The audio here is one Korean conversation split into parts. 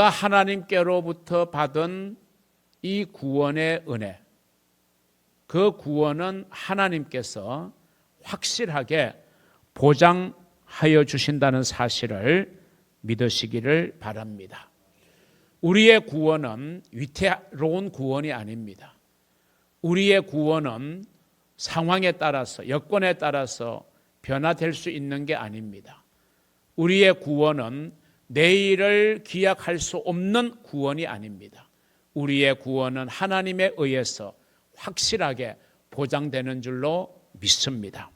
우리가 하나님께로부터 받은 이 구원의 은혜, 그 구원은 하나님께서 확실하게 보장하여 주신다는 사실을 믿으시기를 바랍니다. 우리의 구원은 위태로운 구원이 아닙니다. 우리의 구원은 상황에 따라서, 여건에 따라서 변화될 수 있는 게 아닙니다. 우리의 구원은 내일을 기약할 수 없는 구원이 아닙니다. 우리의 구원은 하나님에 의해서 확실하게 보장되는 줄로 믿습니다.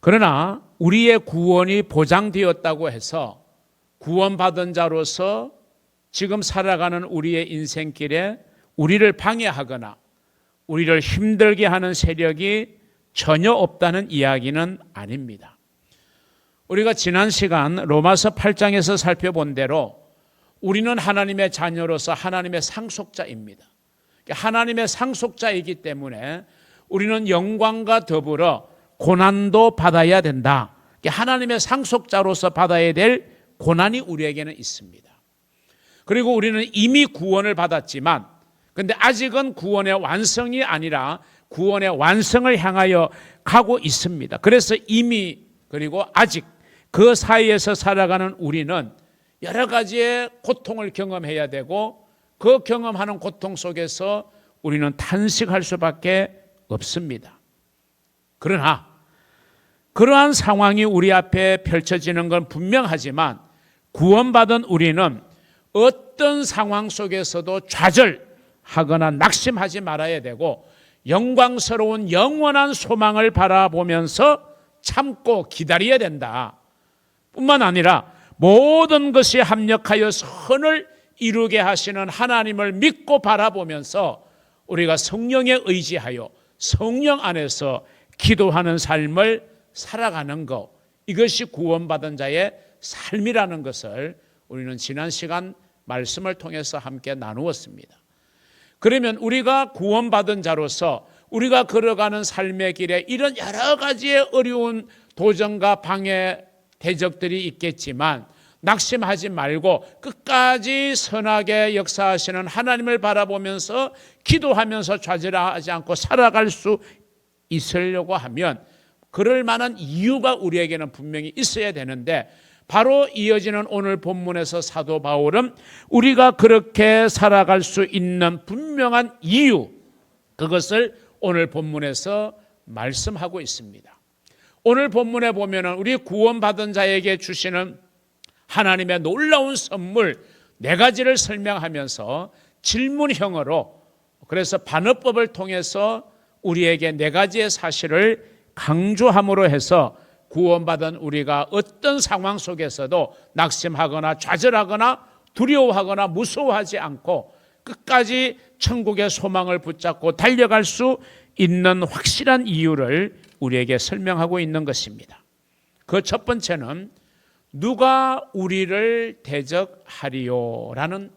그러나 우리의 구원이 보장되었다고 해서 구원받은 자로서 지금 살아가는 우리의 인생길에 우리를 방해하거나 우리를 힘들게 하는 세력이 전혀 없다는 이야기는 아닙니다. 우리가 지난 시간 로마서 8장에서 살펴본 대로 우리는 하나님의 자녀로서 하나님의 상속자입니다. 하나님의 상속자이기 때문에 우리는 영광과 더불어 고난도 받아야 된다. 하나님의 상속자로서 받아야 될 고난이 우리에게는 있습니다. 그리고 우리는 이미 구원을 받았지만 근데 아직은 구원의 완성이 아니라 구원의 완성을 향하여 가고 있습니다. 그래서 이미 그리고 아직 그 사이에서 살아가는 우리는 여러 가지의 고통을 경험해야 되고 그 경험하는 고통 속에서 우리는 탄식할 수밖에 없습니다. 그러나 그러한 상황이 우리 앞에 펼쳐지는 건 분명하지만 구원받은 우리는 어떤 상황 속에서도 좌절하거나 낙심하지 말아야 되고 영광스러운 영원한 소망을 바라보면서 참고 기다려야 된다. 뿐만 아니라 모든 것이 합력하여 선을 이루게 하시는 하나님을 믿고 바라보면서 우리가 성령에 의지하여 성령 안에서 기도하는 삶을 살아가는 것 이것이 구원받은 자의 삶이라는 것을 우리는 지난 시간 말씀을 통해서 함께 나누었습니다. 그러면 우리가 구원받은 자로서 우리가 걸어가는 삶의 길에 이런 여러 가지의 어려운 도전과 방해 대적들이 있겠지만 낙심하지 말고 끝까지 선하게 역사하시는 하나님을 바라보면서 기도하면서 좌절하지 않고 살아갈 수 있으려고 하면 그럴 만한 이유가 우리에게는 분명히 있어야 되는데 바로 이어지는 오늘 본문에서 사도 바울은 우리가 그렇게 살아갈 수 있는 분명한 이유 그것을 오늘 본문에서 말씀하고 있습니다. 오늘 본문에 보면은 우리 구원받은 자에게 주시는 하나님의 놀라운 선물 네 가지를 설명하면서 질문형으로 그래서 반어법을 통해서 우리에게 네 가지의 사실을 강조함으로 해서 구원받은 우리가 어떤 상황 속에서도 낙심하거나 좌절하거나 두려워하거나 무서워하지 않고 끝까지 천국의 소망을 붙잡고 달려갈 수 있는 확실한 이유를 우리에게 설명하고 있는 것입니다. 그 첫 번째는 누가 우리를 대적하리요 라는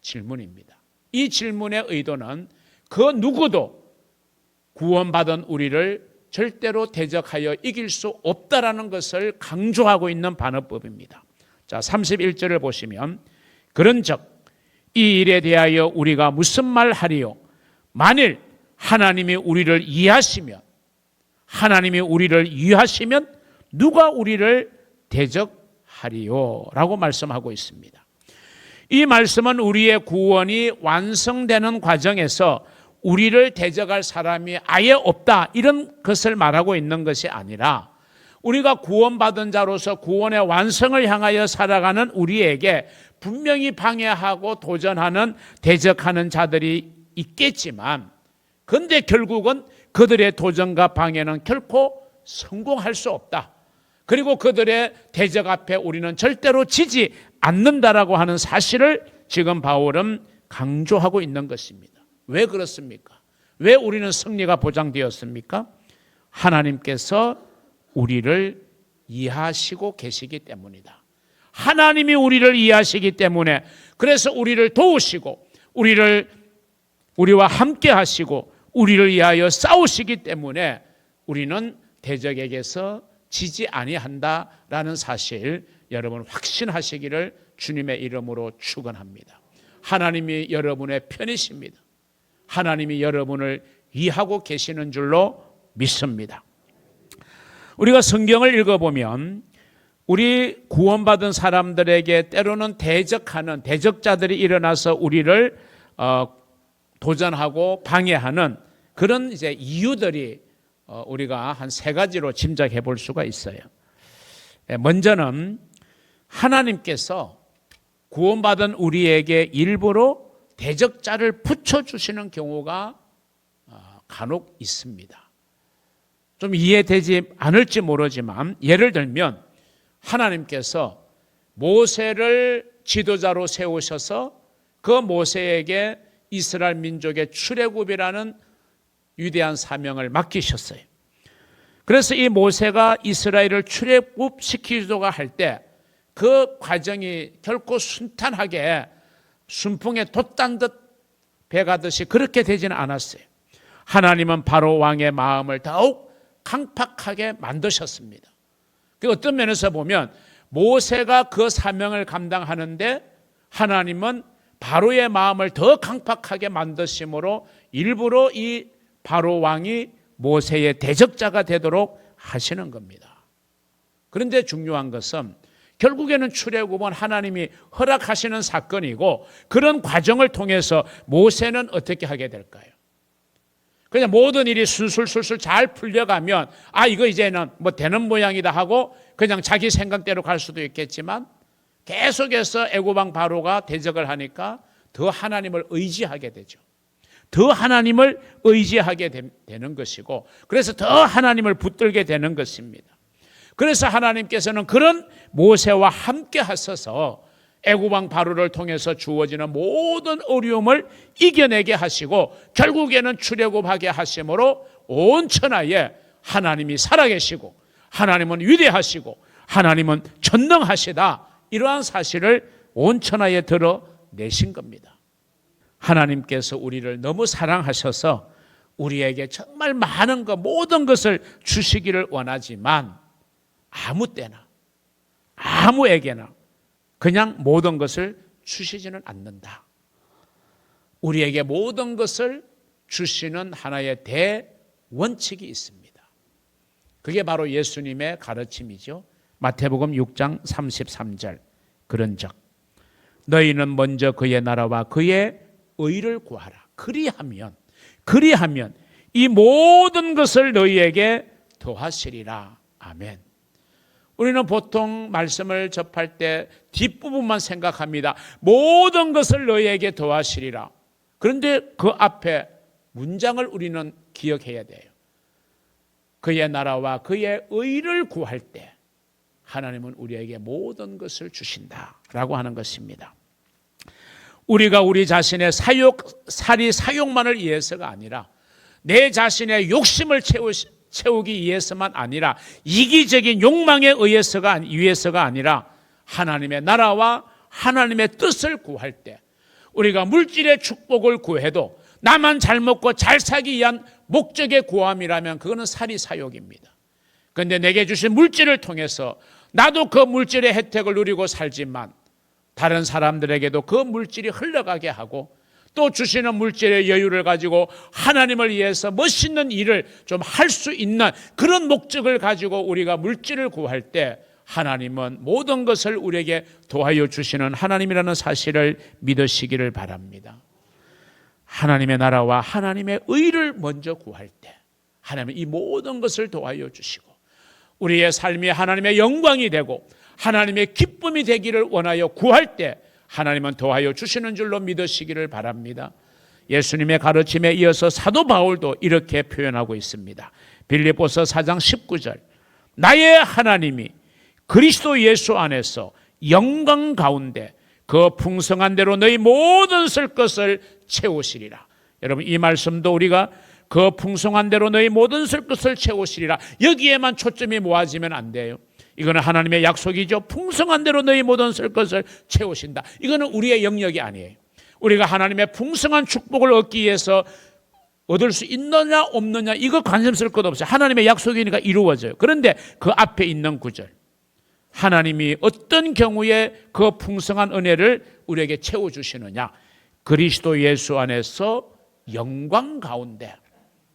질문입니다. 이 질문의 의도는 그 누구도 구원받은 우리를 절대로 대적하여 이길 수 없다라는 것을 강조하고 있는 반어법입니다. 자, 31절을 보시면 그런즉 이 일에 대하여 우리가 무슨 말 하리요? 만일 하나님이 우리를 이해하시면 하나님이 우리를 이해하시면 누가 우리를 대적하리요? 라고 말씀하고 있습니다. 이 말씀은 우리의 구원이 완성되는 과정에서 우리를 대적할 사람이 아예 없다. 이런 것을 말하고 있는 것이 아니라 우리가 구원받은 자로서 구원의 완성을 향하여 살아가는 우리에게 분명히 방해하고 도전하는 대적하는 자들이 있겠지만 근데 결국은 그들의 도전과 방해는 결코 성공할 수 없다. 그리고 그들의 대적 앞에 우리는 절대로 지지 않는다라고 하는 사실을 지금 바울은 강조하고 있는 것입니다. 왜 그렇습니까? 왜 우리는 승리가 보장되었습니까? 하나님께서 우리를 이해하시고 계시기 때문이다. 하나님이 우리를 이해하시기 때문에 그래서 우리를 도우시고 우리를 우리와 함께 하시고 우리를 위하여 싸우시기 때문에 우리는 대적에게서 지지 아니한다라는 사실 여러분 확신하시기를 주님의 이름으로 축원합니다. 하나님이 여러분의 편이십니다. 하나님이 여러분을 위하고 계시는 줄로 믿습니다. 우리가 성경을 읽어보면 우리 구원받은 사람들에게 때로는 대적하는 대적자들이 일어나서 우리를 어, 도전하고 방해하는 그런 이제 이유들이 어, 우리가 한 세 가지로 짐작해 볼 수가 있어요. 예, 먼저는 하나님께서 구원받은 우리에게 일부러 대적자를 붙여주시는 경우가 어, 간혹 있습니다. 좀 이해되지 않을지 모르지만 예를 들면 하나님께서 모세를 지도자로 세우셔서 그 모세에게 이스라엘 민족의 출애굽이라는 위대한 사명을 맡기셨어요. 그래서 이 모세가 이스라엘을 출애굽 시키려고 할때 그 과정이 결코 순탄하게 순풍에 돛단 듯 배가듯이 그렇게 되지는 않았어요. 하나님은 바로 왕의 마음을 더욱 강팍하게 만드셨습니다. 그 어떤 면에서 보면 모세가 그 사명을 감당하는데 하나님은 바로의 마음을 더 강팍하게 만드심으로 일부러 이 바로 왕이 모세의 대적자가 되도록 하시는 겁니다. 그런데 중요한 것은 결국에는 출애굽은 하나님이 허락하시는 사건이고 그런 과정을 통해서 모세는 어떻게 하게 될까요? 그냥 모든 일이 술술술술 잘 풀려가면 아 이거 이제는 뭐 되는 모양이다 하고 그냥 자기 생각대로 갈 수도 있겠지만 계속해서 애고방 바로가 대적을 하니까 더 하나님을 의지하게 되죠. 더 하나님을 의지하게 되는 것이고 그래서 더 하나님을 붙들게 되는 것입니다. 그래서 하나님께서는 그런 모세와 함께 하셔서 애구방 바로를 통해서 주어지는 모든 어려움을 이겨내게 하시고 결국에는 출애굽하게 하심으로 온 천하에 하나님이 살아계시고 하나님은 위대하시고 하나님은 전능하시다 이러한 사실을 온 천하에 드러내신 겁니다. 하나님께서 우리를 너무 사랑하셔서 우리에게 정말 많은 것 모든 것을 주시기를 원하지만 아무 때나 아무에게나 그냥 모든 것을 주시지는 않는다. 우리에게 모든 것을 주시는 하나의 대원칙이 있습니다. 그게 바로 예수님의 가르침이죠. 마태복음 6장 33절 그런즉 너희는 먼저 그의 나라와 그의 의를 구하라. 그리하면 그리하면 이 모든 것을 너희에게 더하시리라. 아멘. 우리는 보통 말씀을 접할 때 뒷부분만 생각합니다. 모든 것을 너희에게 더하시리라. 그런데 그 앞에 문장을 우리는 기억해야 돼요. 그의 나라와 그의 의를 구할 때 하나님은 우리에게 모든 것을 주신다라고 하는 것입니다. 우리가 우리 자신의 사욕, 살이 사욕만을 위해서가 아니라 내 자신의 욕심을 채우시, 채우기 위해서만 아니라 이기적인 욕망에 의해서가 위해서가 아니라 하나님의 나라와 하나님의 뜻을 구할 때 우리가 물질의 축복을 구해도 나만 잘 먹고 잘 살기 위한 목적의 구함이라면 그거는 살이 사욕입니다. 그런데 내게 주신 물질을 통해서 나도 그 물질의 혜택을 누리고 살지만 다른 사람들에게도 그 물질이 흘러가게 하고 또 주시는 물질의 여유를 가지고 하나님을 위해서 멋있는 일을 좀 할 수 있는 그런 목적을 가지고 우리가 물질을 구할 때 하나님은 모든 것을 우리에게 도와여 주시는 하나님이라는 사실을 믿으시기를 바랍니다. 하나님의 나라와 하나님의 의를 먼저 구할 때 하나님은 이 모든 것을 도와여 주시고 우리의 삶이 하나님의 영광이 되고 하나님의 기쁨이 되기를 원하여 구할 때 하나님은 도와여 주시는 줄로 믿으시기를 바랍니다. 예수님의 가르침에 이어서 사도 바울도 이렇게 표현하고 있습니다. 빌립보서 4장 19절. 나의 하나님이 그리스도 예수 안에서 영광 가운데 그 풍성한 대로 너희 모든 쓸 것을 채우시리라. 여러분 이 말씀도 우리가 그 풍성한 대로 너희 모든 쓸 것을 채우시리라. 여기에만 초점이 모아지면 안 돼요. 이거는 하나님의 약속이죠. 풍성한 대로 너희 모든 쓸 것을 채우신다. 이거는 우리의 영역이 아니에요. 우리가 하나님의 풍성한 축복을 얻기 위해서 얻을 수 있느냐 없느냐 이거 관심 쓸 것 없어요. 하나님의 약속이니까 이루어져요. 그런데 그 앞에 있는 구절 하나님이 어떤 경우에 그 풍성한 은혜를 우리에게 채워 주시느냐? 그리스도 예수 안에서 영광 가운데.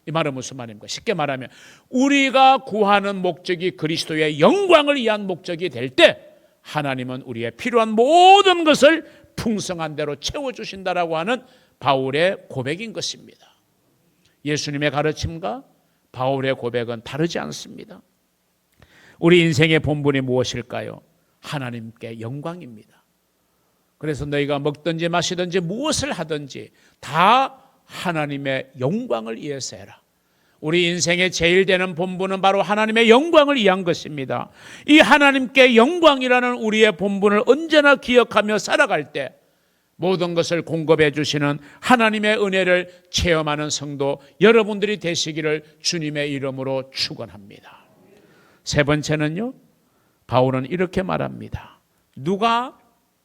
이 말은 무슨 말입니까? 쉽게 말하면 우리가 구하는 목적이 그리스도의 영광을 위한 목적이 될 때 하나님은 우리의 필요한 모든 것을 풍성한 대로 채워 주신다라고 하는 바울의 고백인 것입니다. 예수님의 가르침과 바울의 고백은 다르지 않습니다. 우리 인생의 본분이 무엇일까요? 하나님께 영광입니다. 그래서 너희가 먹든지 마시든지 무엇을 하든지 다 하나님의 영광을 위해서 해라. 우리 인생의 제일 되는 본분은 바로 하나님의 영광을 위한 것입니다. 이 하나님께 영광이라는 우리의 본분을 언제나 기억하며 살아갈 때 모든 것을 공급해 주시는 하나님의 은혜를 체험하는 성도 여러분들이 되시기를 주님의 이름으로 축원합니다. 세 번째는요. 바울은 이렇게 말합니다. 누가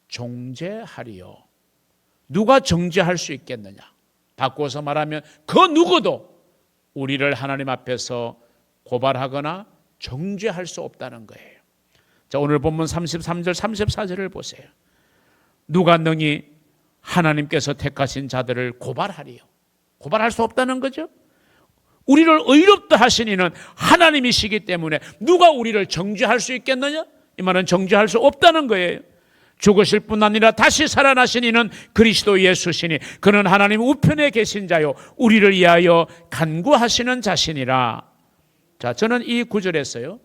정죄하리요? 누가 정죄할 수 있겠느냐? 바꿔서 말하면 그 누구도 우리를 하나님 앞에서 고발하거나 정죄할 수 없다는 거예요. 자, 오늘 본문 33절 34절을 보세요. 누가 능히 하나님께서 택하신 자들을 고발하리요. 고발할 수 없다는 거죠. 우리를 의롭다 하신 이는 하나님이시기 때문에 누가 우리를 정죄할 수 있겠느냐? 이 말은 정죄할 수 없다는 거예요. 죽으실 뿐 아니라 다시 살아나신 이는 그리스도 예수시니 그는 하나님 우편에 계신 자요 우리를 위하여 간구하시는 자신이라. 자, 저는 이 구절에서요.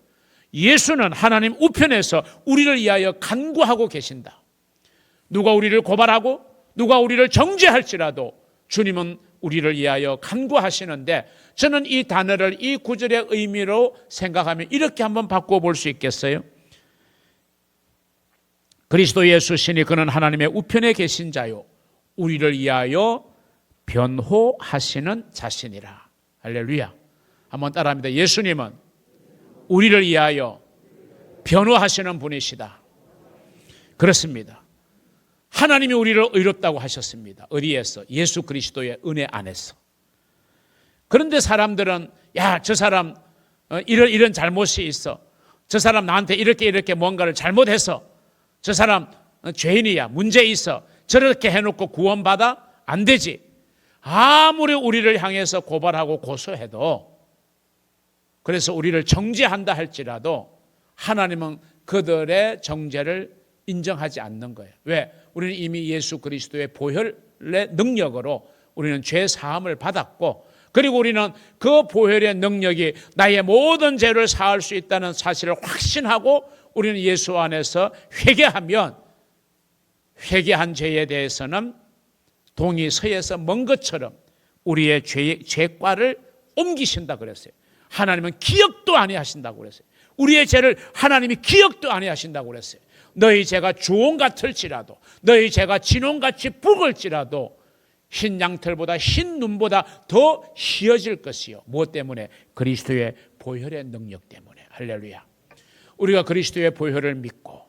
예수는 하나님 우편에서 우리를 위하여 간구하고 계신다. 누가 우리를 고발하고 누가 우리를 정죄할지라도 주님은 우리를 위하여 간구하시는데 저는 이 단어를 이 구절의 의미로 생각하면 이렇게 한번 바꿔 볼 수 있겠어요? 그리스도 예수 신이 그는 하나님의 우편에 계신 자요 우리를 위하여 변호하시는 자신이라. 할렐루야. 한번 따라합니다. 예수님은 우리를 위하여 변호하시는 분이시다. 그렇습니다. 하나님이 우리를 의롭다고 하셨습니다. 어디에서? 예수 그리스도의 은혜 안에서. 그런데 사람들은 야, 저 사람 어, 이런 이런 잘못이 있어. 저 사람 나한테 이렇게 이렇게 뭔가를 잘못해서 저 사람 어, 죄인이야. 문제 있어. 저렇게 해놓고 구원받아? 안 되지. 아무리 우리를 향해서 고발하고 고소해도 그래서 우리를 정죄한다 할지라도 하나님은 그들의 정죄를 인정하지 않는 거예요. 왜? 우리는 이미 예수 그리스도의 보혈의 능력으로 우리는 죄 사함을 받았고 그리고 우리는 그 보혈의 능력이 나의 모든 죄를 사할 수 있다는 사실을 확신하고 우리는 예수 안에서 회개하면 회개한 죄에 대해서는 동이 서에서 먼 것처럼 우리의 죄, 죄과를 옮기신다 그랬어요. 하나님은 기억도 안 하신다고 그랬어요. 우리의 죄를 하나님이 기억도 안 하신다고 그랬어요. 너희 죄가 주홍 같을지라도 너희 죄가 진홍같이 붉을지라도 흰 양털보다 흰 눈보다 더 희어질 것이요. 무엇 때문에? 그리스도의 보혈의 능력 때문에. 할렐루야. 우리가 그리스도의 보혈을 믿고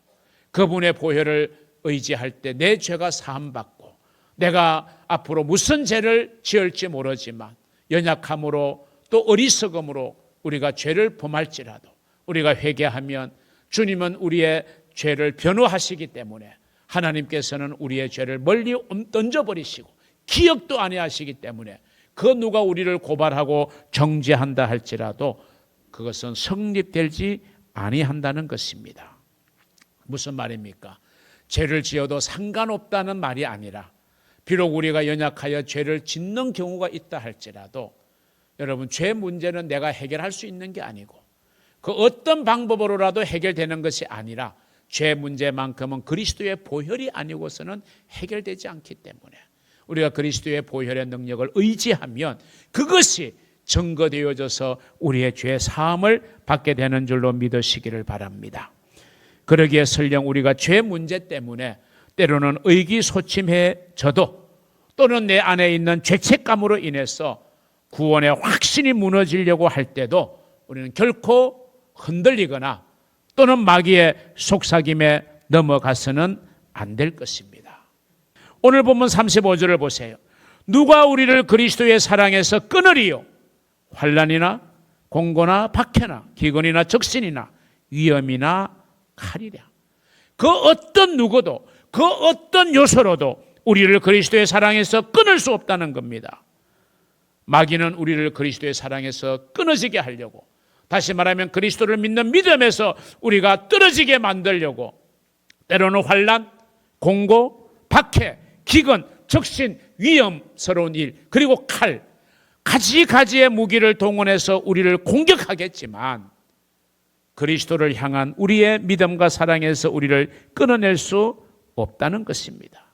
그분의 보혈을 의지할 때 내 죄가 사함받고 내가 앞으로 무슨 죄를 지을지 모르지만 연약함으로 또 어리석음으로 우리가 죄를 범할지라도 우리가 회개하면 주님은 우리의 죄를 변호하시기 때문에 하나님께서는 우리의 죄를 멀리 던져버리시고 기억도 안 하시기 때문에 그 누가 우리를 고발하고 정죄한다 할지라도 그것은 성립되지 아니한다는 것입니다. 무슨 말입니까? 죄를 지어도 상관없다는 말이 아니라 비록 우리가 연약하여 죄를 짓는 경우가 있다 할지라도 여러분 죄 문제는 내가 해결할 수 있는 게 아니고 그 어떤 방법으로라도 해결되는 것이 아니라 죄 문제만큼은 그리스도의 보혈이 아니고서는 해결되지 않기 때문에 우리가 그리스도의 보혈의 능력을 의지하면 그것이 증거되어져서 우리의 죄 사함을 받게 되는 줄로 믿으시기를 바랍니다. 그러기에 설령 우리가 죄 문제 때문에 때로는 의기소침해져도 또는 내 안에 있는 죄책감으로 인해서 구원의 확신이 무너지려고 할 때도 우리는 결코 흔들리거나 또는 마귀의 속삭임에 넘어가서는 안 될 것입니다. 오늘 본문 35절을 보세요. 누가 우리를 그리스도의 사랑에서 끊으리요? 환란이나 공고나 박해나 기근이나 적신이나 위험이나 하리라. 그 어떤 누구도 그 어떤 요소로도 우리를 그리스도의 사랑에서 끊을 수 없다는 겁니다. 마귀는 우리를 그리스도의 사랑에서 끊어지게 하려고 다시 말하면 그리스도를 믿는 믿음에서 우리가 떨어지게 만들려고 때로는 환란, 공고, 박해, 기근, 적신, 위험스러운 일, 그리고 칼, 가지가지의 무기를 동원해서 우리를 공격하겠지만 그리스도를 향한 우리의 믿음과 사랑에서 우리를 끊어낼 수 없다는 것입니다.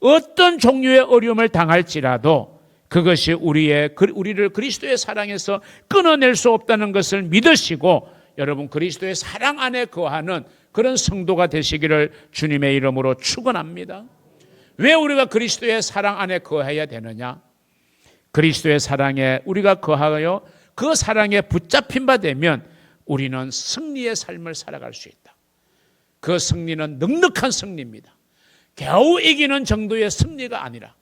어떤 종류의 어려움을 당할지라도 그것이 우리의 우리를 그리스도의 사랑에서 끊어낼 수 없다는 것을 믿으시고 여러분 그리스도의 사랑 안에 거하는 그런 성도가 되시기를 주님의 이름으로 축원합니다. 왜 우리가 그리스도의 사랑 안에 거해야 되느냐? 그리스도의 사랑에 우리가 거하여 그 사랑에 붙잡힌 바 되면 우리는 승리의 삶을 살아갈 수 있다. 그 승리는 넉넉한 승리입니다. 겨우 이기는 정도의 승리가 아니라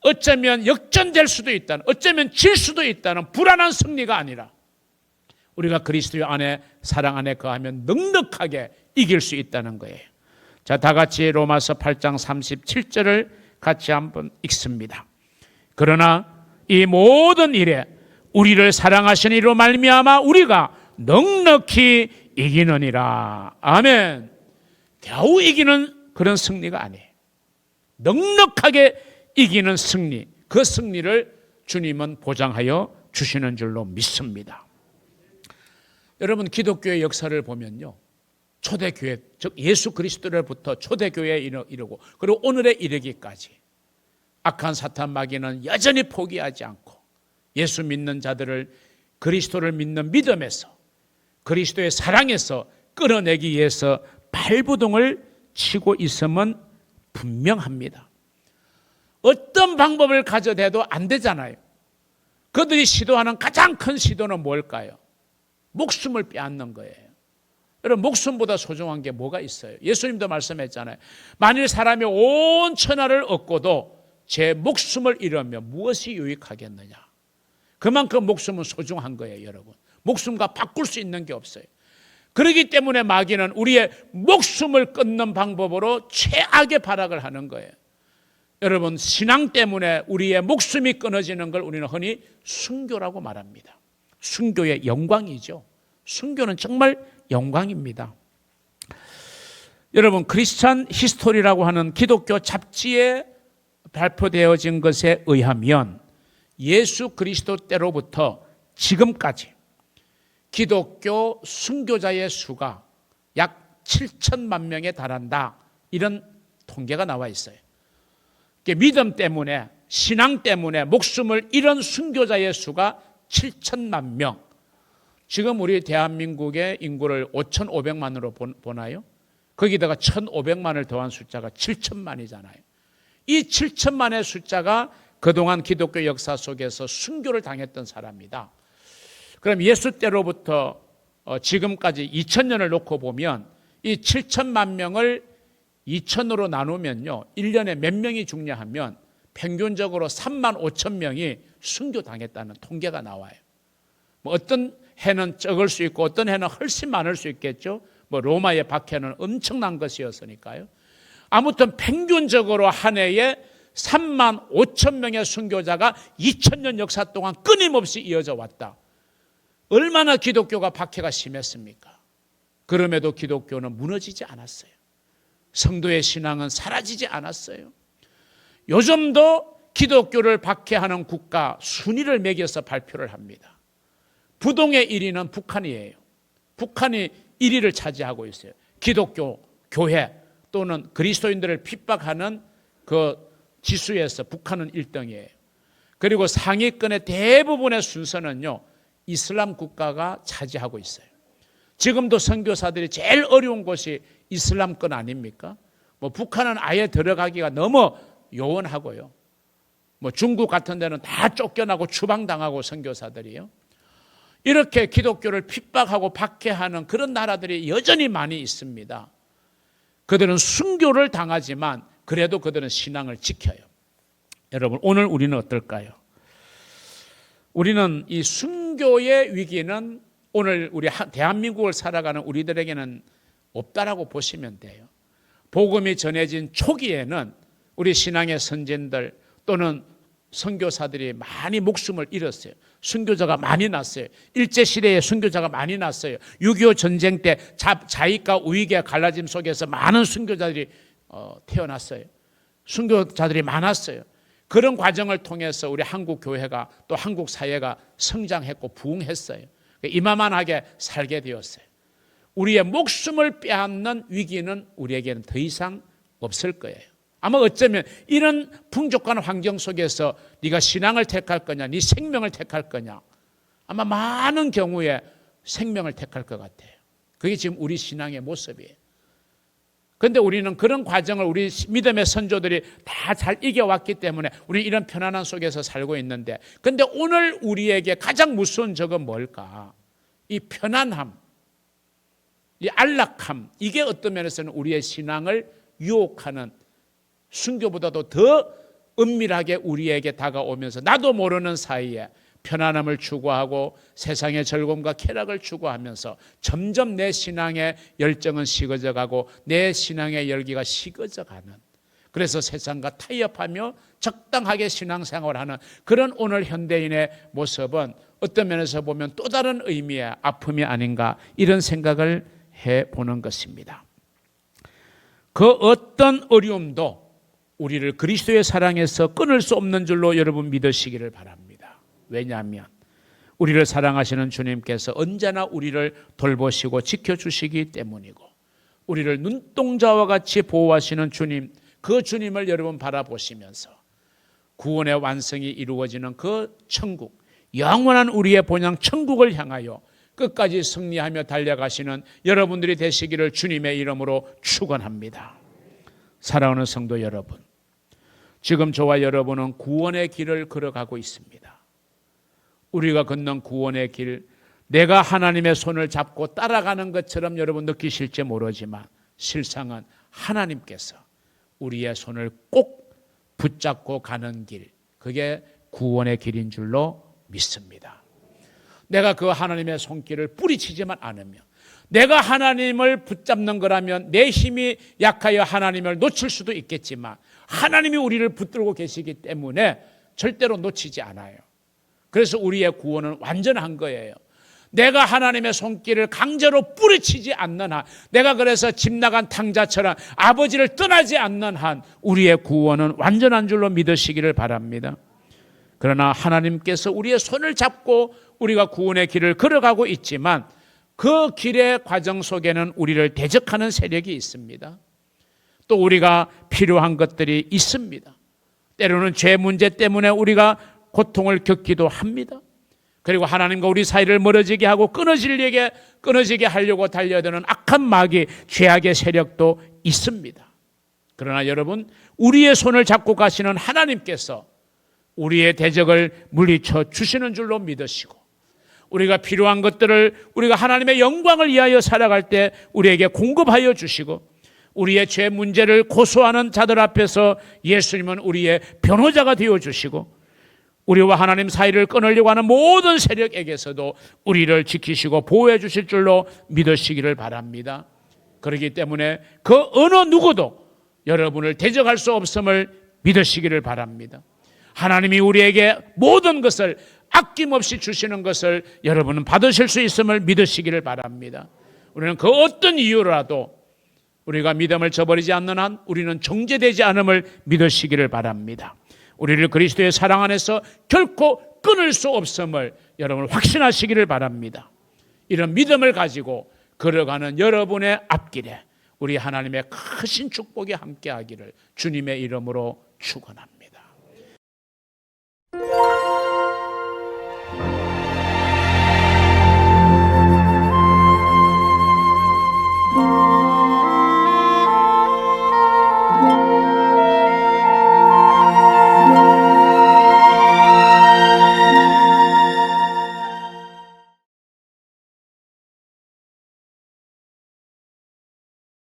어쩌면 역전될 수도 있다는 어쩌면 질 수도 있다는 불안한 승리가 아니라 우리가 그리스도 안에 사랑 안에 거하면 넉넉하게 이길 수 있다는 거예요. 자, 다 같이 로마서 8장 37절을 같이 한번 읽습니다. 그러나 이 모든 일에 우리를 사랑하신 이로 말미암아 우리가 넉넉히 이기느니라. 아멘. 겨우 이기는 그런 승리가 아니에요. 넉넉하게 이기는 승리. 그 승리를 주님은 보장하여 주시는 줄로 믿습니다. 여러분 기독교의 역사를 보면요. 초대교회, 즉 예수 그리스도로부터 초대교회에 이르고 그리고 오늘에 이르기까지 악한 사탄 마귀는 여전히 포기하지 않고 예수 믿는 자들을 그리스도를 믿는 믿음에서 그리스도의 사랑에서 끌어내기 위해서 발부동을 치고 있음은 분명합니다. 어떤 방법을 가져대도 안 되잖아요. 그들이 시도하는 가장 큰 시도는 뭘까요? 목숨을 빼앗는 거예요. 여러분, 목숨보다 소중한 게 뭐가 있어요? 예수님도 말씀했잖아요. 만일 사람이 온 천하를 얻고도 제 목숨을 잃으면 무엇이 유익하겠느냐? 그만큼 목숨은 소중한 거예요, 여러분. 목숨과 바꿀 수 있는 게 없어요. 그렇기 때문에 마귀는 우리의 목숨을 끊는 방법으로 최악의 발악을 하는 거예요. 여러분, 신앙 때문에 우리의 목숨이 끊어지는 걸 우리는 흔히 순교라고 말합니다. 순교의 영광이죠. 순교는 정말 영광입니다. 여러분, 크리스찬 히스토리라고 하는 기독교 잡지에 발표되어진 것에 의하면 예수 그리스도 때로부터 지금까지 기독교 순교자의 수가 약 7천만 명에 달한다. 이런 통계가 나와 있어요. 믿음 때문에 신앙 때문에 목숨을 잃은 순교자의 수가 7천만 명. 지금 우리 대한민국의 인구를 5,500만으로 보나요? 거기다가 1,500만을 더한 숫자가 7천만이잖아요. 이 7천만의 숫자가 그동안 기독교 역사 속에서 순교를 당했던 사람이다. 그럼 예수 때로부터 어, 지금까지 2000년을 놓고 보면 이 7천만 명을 2천으로 나누면요. 1년에 몇 명이 죽냐 하면 평균적으로 3만 5천 명이 순교당했다는 통계가 나와요. 뭐 어떤 해는 적을 수 있고 어떤 해는 훨씬 많을 수 있겠죠. 뭐 로마의 박해는 엄청난 것이었으니까요. 아무튼 평균적으로 한 해에 3만 5천 명의 순교자가 2000년 역사 동안 끊임없이 이어져 왔다. 얼마나 기독교가 박해가 심했습니까? 그럼에도 기독교는 무너지지 않았어요. 성도의 신앙은 사라지지 않았어요. 요즘도 기독교를 박해하는 국가 순위를 매겨서 발표를 합니다. 부동의 1위는 북한이에요. 북한이 1위를 차지하고 있어요. 기독교, 교회 또는 그리스도인들을 핍박하는 그 지수에서 북한은 1등이에요. 그리고 상위권의 대부분의 순서는요, 이슬람 국가가 차지하고 있어요. 지금도 선교사들이 제일 어려운 곳이 이슬람권 아닙니까? 뭐 북한은 아예 들어가기가 너무 요원하고요. 뭐 중국 같은 데는 다 쫓겨나고 추방당하고 선교사들이요. 이렇게 기독교를 핍박하고 박해하는 그런 나라들이 여전히 많이 있습니다. 그들은 순교를 당하지만 그래도 그들은 신앙을 지켜요. 여러분, 오늘 우리는 어떨까요? 우리는 이 순교의 위기는 오늘 우리 대한민국을 살아가는 우리들에게는 없다라고 보시면 돼요. 복음이 전해진 초기에는 우리 신앙의 선진들 또는 선교사들이 많이 목숨을 잃었어요. 순교자가 많이 났어요. 일제 시대에 순교자가 많이 났어요. 6.25 전쟁 때 자, 자익과 우익의 갈라짐 속에서 많은 순교자들이 어, 태어났어요. 순교자들이 많았어요. 그런 과정을 통해서 우리 한국 교회가 또 한국 사회가 성장했고 부흥했어요. 이만하게 살게 되었어요. 우리의 목숨을 빼앗는 위기는 우리에게는 더 이상 없을 거예요. 아마 어쩌면 이런 풍족한 환경 속에서 네가 신앙을 택할 거냐, 네 생명을 택할 거냐. 아마 많은 경우에 생명을 택할 것 같아요. 그게 지금 우리 신앙의 모습이에요. 근데 우리는 그런 과정을 우리 믿음의 선조들이 다 잘 이겨왔기 때문에 우리 이런 편안한 속에서 살고 있는데 근데 오늘 우리에게 가장 무서운 적은 뭘까? 이 편안함, 이 안락함, 이게 어떤 면에서는 우리의 신앙을 유혹하는 순교보다도 더 은밀하게 우리에게 다가오면서 나도 모르는 사이에 편안함을 추구하고 세상의 즐거움과 쾌락을 추구하면서 점점 내 신앙의 열정은 식어져 가고 내 신앙의 열기가 식어져 가는 그래서 세상과 타협하며 적당하게 신앙생활하는 그런 오늘 현대인의 모습은 어떤 면에서 보면 또 다른 의미의 아픔이 아닌가 이런 생각을 해 보는 것입니다. 그 어떤 어려움도 우리를 그리스도의 사랑에서 끊을 수 없는 줄로 여러분 믿으시기를 바랍니다. 왜냐하면 우리를 사랑하시는 주님께서 언제나 우리를 돌보시고 지켜주시기 때문이고 우리를 눈동자와 같이 보호하시는 주님 그 주님을 여러분 바라보시면서 구원의 완성이 이루어지는 그 천국 영원한 우리의 본향 천국을 향하여 끝까지 승리하며 달려가시는 여러분들이 되시기를 주님의 이름으로 축원합니다. 사랑하는 성도 여러분, 지금 저와 여러분은 구원의 길을 걸어가고 있습니다. 우리가 걷는 구원의 길, 내가 하나님의 손을 잡고 따라가는 것처럼 여러분 느끼실지 모르지만 실상은 하나님께서 우리의 손을 꼭 붙잡고 가는 길, 그게 구원의 길인 줄로 믿습니다. 내가 그 하나님의 손길을 뿌리치지만 않으면 내가 하나님을 붙잡는 거라면 내 힘이 약하여 하나님을 놓칠 수도 있겠지만 하나님이 우리를 붙들고 계시기 때문에 절대로 놓치지 않아요. 그래서 우리의 구원은 완전한 거예요. 내가 하나님의 손길을 강제로 뿌리치지 않는 한, 내가 그래서 집 나간 탕자처럼 아버지를 떠나지 않는 한, 우리의 구원은 완전한 줄로 믿으시기를 바랍니다. 그러나 하나님께서 우리의 손을 잡고 우리가 구원의 길을 걸어가고 있지만 그 길의 과정 속에는 우리를 대적하는 세력이 있습니다. 또 우리가 필요한 것들이 있습니다. 때로는 죄 문제 때문에 우리가 고통을 겪기도 합니다. 그리고 하나님과 우리 사이를 멀어지게 하고 끊어지게 끊어지게 하려고 달려드는 악한 마귀 죄악의 세력도 있습니다. 그러나 여러분 우리의 손을 잡고 가시는 하나님께서 우리의 대적을 물리쳐 주시는 줄로 믿으시고 우리가 필요한 것들을 우리가 하나님의 영광을 위하여 살아갈 때 우리에게 공급하여 주시고 우리의 죄 문제를 고소하는 자들 앞에서 예수님은 우리의 변호자가 되어 주시고 우리와 하나님 사이를 끊으려고 하는 모든 세력에게서도 우리를 지키시고 보호해 주실 줄로 믿으시기를 바랍니다. 그렇기 때문에 그 어느 누구도 여러분을 대적할 수 없음을 믿으시기를 바랍니다. 하나님이 우리에게 모든 것을 아낌없이 주시는 것을 여러분은 받으실 수 있음을 믿으시기를 바랍니다. 우리는 그 어떤 이유라도 우리가 믿음을 저버리지 않는 한 우리는 정죄되지 않음을 믿으시기를 바랍니다. 우리를 그리스도의 사랑 안에서 결코 끊을 수 없음을 여러분 확신하시기를 바랍니다. 이런 믿음을 가지고 걸어가는 여러분의 앞길에 우리 하나님의 크신 축복이 함께하기를 주님의 이름으로 축원합니다.